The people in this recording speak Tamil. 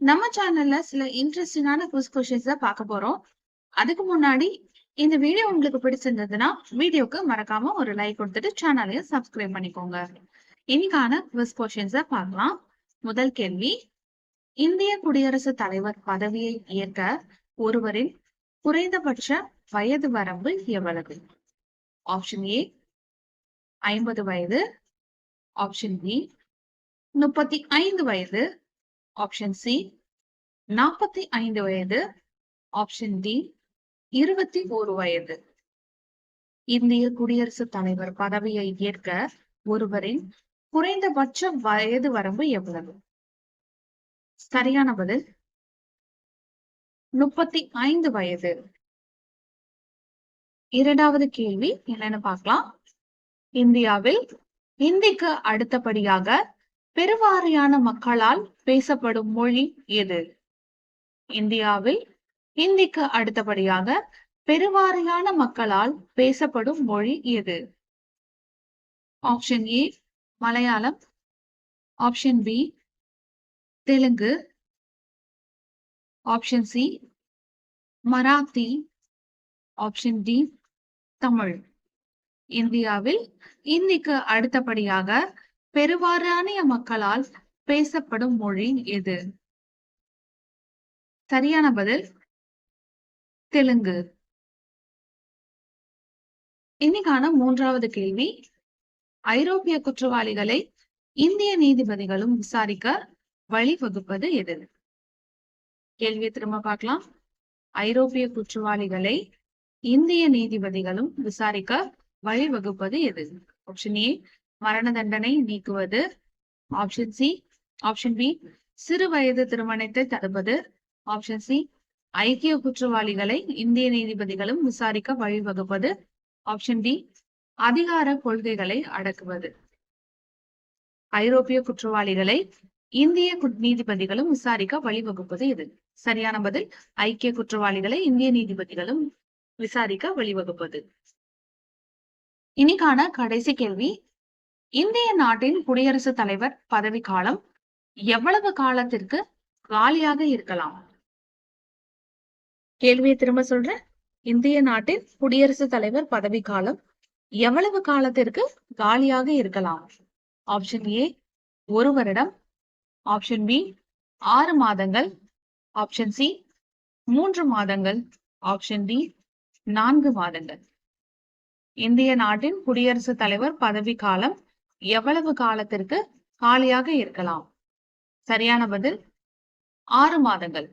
நம்ம சேனல்ல சில இன்ட்ரெஸ்டிங்கான குவிஸ் கொஸ்டின்ஸ பார்க்க போறோம். அதுக்கு முன்னாடி இந்த வீடியோ உங்களுக்கு பிடிச்சிருந்ததுன்னா, வீடியோக்கு மறக்காம ஒரு லைக் கொடுத்துட்டு சேனலையும் சப்ஸ்கிரைப் பண்ணிக்கோங்க. இன்னைக்கான குவிஸ் கொஸ்டின்ஸ பார்க்கலாம். முதல் கேள்வி. இந்திய குடியரசுத் தலைவர் பதவியை ஏற்க ஒருவரின் குறைந்தபட்ச வயது வரம்பு எவ்வளவு? ஆப்ஷன் ஏ 50 வயது. ஆப்ஷன் பி 35 வயது. ஆப்ஷன் சி 45 வயது. ஆப்ஷன் டி 21 வயது. இந்திய குடியரசுத் தலைவர் பதவியை ஏற்க ஒருவரின் குறைந்தபட்ச வயது வரம்பு எவ்வளவு? சரியான பதில் 35 வயது. இரண்டாவது கேள்வி என்னன்னு பார்க்கலாம். இந்தியாவில் இந்திக்கு அடுத்தபடியாக பெருவாரியான மக்களால் பேசப்படும் மொழி எது? இந்தியாவில் இந்திக்கு அடுத்தபடியாக பெருவாரியான மக்களால் பேசப்படும் மொழி எது? Option A Malayalam. Option B Telugu. Option C Marathi. Option D Tamil. இந்தியாவில் இந்திக்கு அடுத்தபடியாக பெருவாரியான மக்களால் பேசப்படும் மொழி எது? சரியான பதில் தெலுங்கு. இன்னைக்கான மூன்றாவது கேள்வி. ஐரோப்பிய குற்றவாளிகளை இந்திய நீதிபதிகளும் விசாரிக்க வழிவகுப்பது எது? கேள்வியை திரும்ப பார்க்கலாம். ஐரோப்பிய குற்றவாளிகளை இந்திய நீதிபதிகளும் விசாரிக்க வழிவகுப்பது எது? ஆப்ஷன் ஏ மரண தண்டனை நீக்குவது. ஆப்ஷன் சி ஆப்ஷன் பி சிறு வயது திருமணத்தை தடுப்பது. ஆப்ஷன் சி ஐக்கிய குற்றவாளிகளை இந்திய நீதிபதிகளும் விசாரிக்க வழிவகுப்பது. ஆப்ஷன் டி அதிகார கொள்கைகளை அடக்குவது. ஐரோப்பிய குற்றவாளிகளை இந்திய நீதிபதிகளும் விசாரிக்க வழிவகுப்பது எது? சரியான பதில் ஐக்கிய குற்றவாளிகளை இந்திய நீதிபதிகளும் விசாரிக்க வழிவகுப்பது. இனிக்கான கடைசி கேள்வி. இந்திய நாட்டின் குடியரசுத் தலைவர் பதவி காலம் எவ்வளவு காலத்திற்கு காலியாக இருக்கலாம்? கேள்வியை திரும்ப சொல்றேன். இந்திய நாட்டின் குடியரசுத் தலைவர் பதவி காலம் எவ்வளவு காலத்திற்கு காலியாக இருக்கலாம்? ஆப்ஷன் ஏ ஒரு வருடம். ஆப்ஷன் பி ஆறு மாதங்கள். ஆப்ஷன் சி மூன்று மாதங்கள். ஆப்ஷன் டி நான்கு மாதங்கள். இந்திய நாட்டின் குடியரசுத் தலைவர் பதவி காலம் எவ்வளவு காலத்திற்கு காலியாக இருக்கலாம்? சரியான பதில் ஆறு மாதங்கள்.